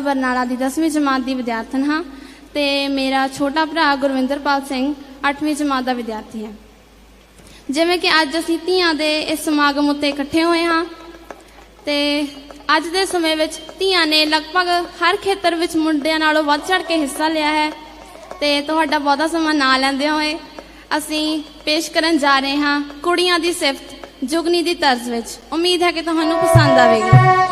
ਬਰਨਾਲਾ ਦੀ 10ਵੀਂ ਜਮਾਤ ਦੀ ਵਿਦਿਆਰਥਣ ਹਾਂ ਤੇ ਮੇਰਾ ਛੋਟਾ ਭਰਾ ਗੁਰਵਿੰਦਰਪਾਲ ਸਿੰਘ 8ਵੀਂ ਜਮਾਤ ਦਾ ਵਿਦਿਆਰਥੀ ਹੈ। ਜਿਵੇਂ ਕਿ ਅੱਜ ਅਸੀਂ ਧੀਆਂ ਦੇ ਇਸ ਸਮਾਗਮ ਉੱਤੇ ਇਕੱਠੇ ਹੋਏ ਹਾਂ ਤੇ ਅੱਜ ਦੇ ਸਮੇਂ ਵਿੱਚ ਧੀਆਂ ਨੇ ਲਗਭਗ ਹਰ ਖੇਤਰ ਵਿੱਚ ਮੁੰਡਿਆਂ ਨਾਲੋਂ ਵੱਧ ਚੜ ਕੇ ਹਿੱਸਾ ਲਿਆ ਹੈ ਤੇ ਤੁਹਾਡਾ ਬਹੁਤਾ ਸਮਾਂ ਨਾ ਲੈਂਦੇ ਹੋਏ ਅਸੀਂ ਪੇਸ਼ ਕਰਨ ਜਾ ਰਹੇ ਹਾਂ ਕੁੜੀਆਂ ਦੀ ਸਿਫਤ ਜੁਗਨੀ ਦੀ ਤਰਜ਼ ਵਿੱਚ। ਉਮੀਦ ਹੈ ਕਿ ਤੁਹਾਨੂੰ ਪਸੰਦ ਆਵੇਗੀ।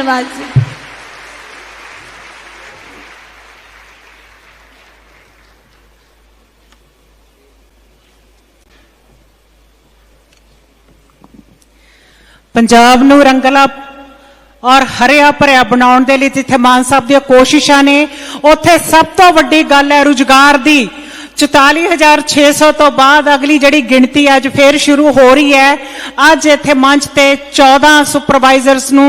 ਧੰਨਵਾਦ ਜੀ। ਪੰਜਾਬ ਨੂੰ ਰੰਗਲਾ ਔਰ ਹਰਿਆ ਭਰਿਆ ਬਣਾਉਣ ਦੇ ਲਈ ਜਿੱਥੇ ਮਾਨ ਸਾਹਿਬ ਦੀਆਂ ਕੋਸ਼ਿਸ਼ਾਂ ਨੇ, ਉੱਥੇ ਸਭ ਤੋਂ ਵੱਡੀ ਗੱਲ ਹੈ ਰੁਜ਼ਗਾਰ ਦੀ। 44600 ਤੋਂ ਬਾਅਦ ਅਗਲੀ ਜਿਹੜੀ ਗਿਣਤੀ ਅੱਜ ਫੇਰ ਸ਼ੁਰੂ ਹੋ ਰਹੀ ਹੈ, ਅੱਜ ਇੱਥੇ ਮੰਚ ਤੇ 14 ਸੁਪਰਵਾਈਜ਼ਰਸ ਨੂੰ